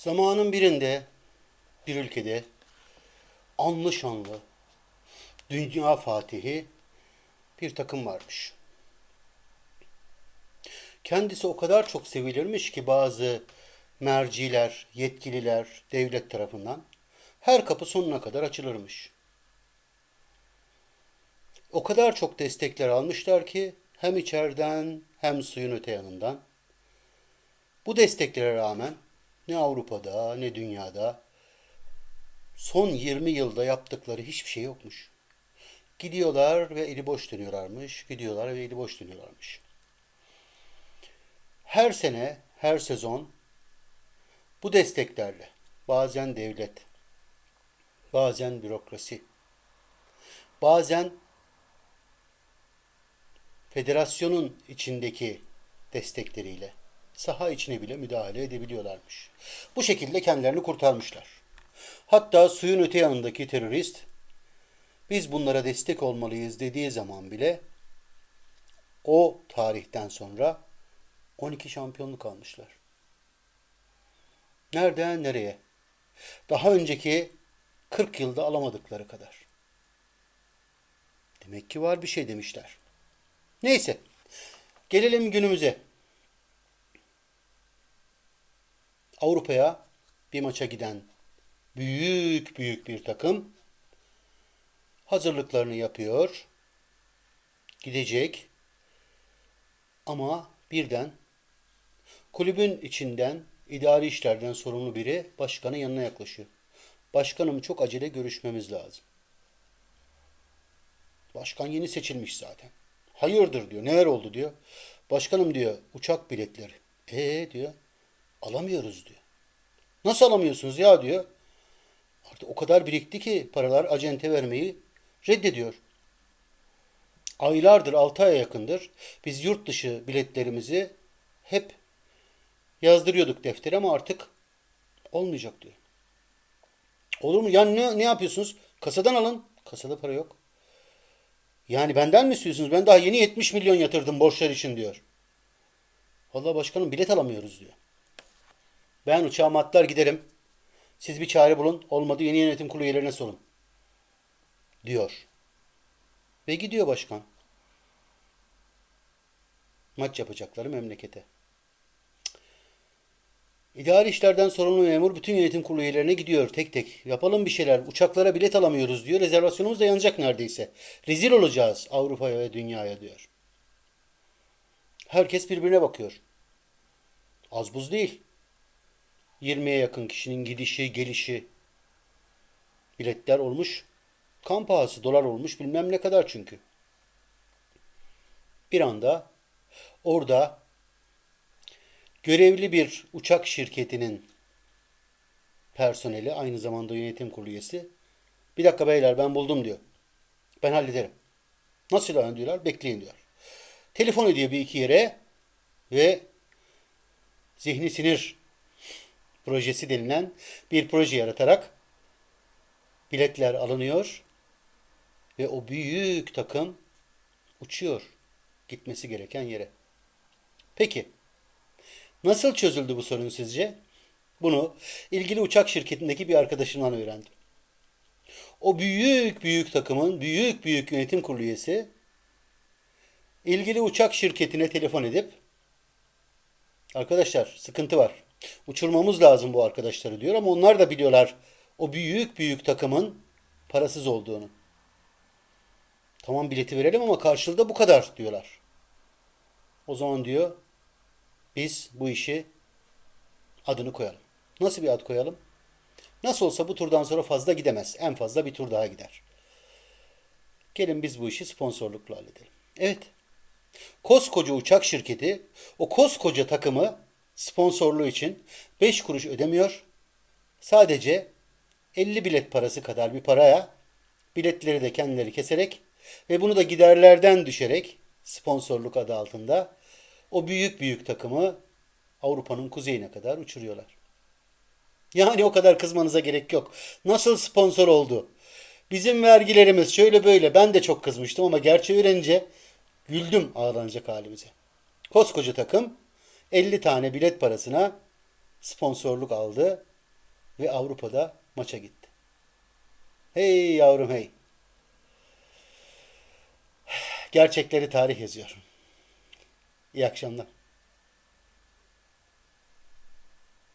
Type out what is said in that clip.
Zamanın birinde bir ülkede anlı şanlı dünya fatihi bir takım varmış. Kendisi o kadar çok sevilirmiş ki bazı merciler, yetkililer, devlet tarafından her kapı sonuna kadar açılırmış. O kadar çok destekler almışlar ki hem içeriden hem suyun öte yanından. Bu desteklere rağmen ne Avrupa'da ne dünyada son 20 yılda yaptıkları hiçbir şey yokmuş. Gidiyorlar ve eli boş dönüyorlarmış, gidiyorlar ve eli boş dönüyorlarmış. Her sene, her sezon bu desteklerle bazen devlet, bazen bürokrasi, bazen federasyonun içindeki destekleriyle saha içine bile müdahale edebiliyorlarmış. Bu şekilde kendilerini kurtarmışlar. Hatta suyun öte yanındaki terörist biz bunlara destek olmalıyız dediği zaman bile o tarihten sonra 12 şampiyonluk almışlar. Nereden nereye? Daha önceki 40 yılda alamadıkları kadar. Demek ki var bir şey demişler. Neyse. Gelelim günümüze. Avrupa'ya bir maça giden büyük büyük bir takım hazırlıklarını yapıyor. Gidecek. Ama birden kulübün içinden idari işlerden sorumlu biri başkanın yanına yaklaşıyor. Başkanım çok acele görüşmemiz lazım. Başkan yeni seçilmiş zaten. Hayırdır diyor. Neler oldu diyor. Başkanım diyor uçak biletleri. Ee diyor. Alamıyoruz diyor. Nasıl alamıyorsunuz ya diyor. Artık o kadar birikti ki paralar acente vermeyi reddediyor. Aylardır, 6 aya yakındır biz yurt dışı biletlerimizi hep yazdırıyorduk deftere ama artık olmayacak diyor. Olur mu? Yani ne, ne yapıyorsunuz? Kasadan alın. Kasada para yok. Yani benden mi istiyorsunuz? Ben daha yeni 70 milyon yatırdım borçlar için diyor. Vallahi başkanım bilet alamıyoruz diyor. Ben uçağıma atlar giderim. Siz bir çare bulun. Olmadı yeni yönetim kurulu üyelerine sorun. Diyor. Ve gidiyor başkan. Maç yapacakları memlekete. İdari işlerden sorumlu memur bütün yönetim kurulu üyelerine gidiyor tek tek. Yapalım bir şeyler. Uçaklara bilet alamıyoruz diyor. Rezervasyonumuz da yanacak neredeyse. Rezil olacağız Avrupa'ya ve dünyaya diyor. Herkes birbirine bakıyor. Az buz değil. 20'ye yakın kişinin gidişi, gelişi. Biletler olmuş. Kan pahası dolar olmuş bilmem ne kadar çünkü. Bir anda orada görevli bir uçak şirketinin personeli aynı zamanda yönetim kurulu üyesi bir dakika beyler ben buldum diyor. Ben hallederim. Nasıl yani diyorlar? Bekleyin diyor. Telefon ediyor bir iki yere ve zihni sinir projesi denilen bir proje yaratarak biletler alınıyor ve o büyük takım uçuyor gitmesi gereken yere. Peki nasıl çözüldü bu sorun sizce? Bunu ilgili uçak şirketindeki bir arkadaşımdan öğrendim. O büyük büyük takımın büyük büyük yönetim kurulu üyesi ilgili uçak şirketine telefon edip arkadaşlar sıkıntı var. Uçurmamız lazım bu arkadaşları diyor ama onlar da biliyorlar o büyük büyük takımın parasız olduğunu. Tamam bileti verelim ama karşılığında bu kadar diyorlar. O zaman diyor biz bu işi adını koyalım. Nasıl bir ad koyalım? Nasıl olsa bu turdan sonra fazla gidemez. En fazla bir tur daha gider. Gelin biz bu işi sponsorlukla halledelim. Evet. Koskoca uçak şirketi o koskoca takımı sponsorluğu için 5 kuruş ödemiyor. Sadece 50 bilet parası kadar bir paraya biletleri de kendileri keserek ve bunu da giderlerden düşerek sponsorluk adı altında o büyük büyük takımı Avrupa'nın kuzeyine kadar uçuruyorlar. Yani o kadar kızmanıza gerek yok. Nasıl sponsor oldu? Bizim vergilerimiz şöyle böyle. Ben de çok kızmıştım ama gerçeği öğrenince güldüm ağlanacak halimize. Koskoca takım 50 tane bilet parasına sponsorluk aldı ve Avrupa'da maça gitti. Hey yavrum hey. Gerçekleri tarih yazıyor. İyi akşamlar.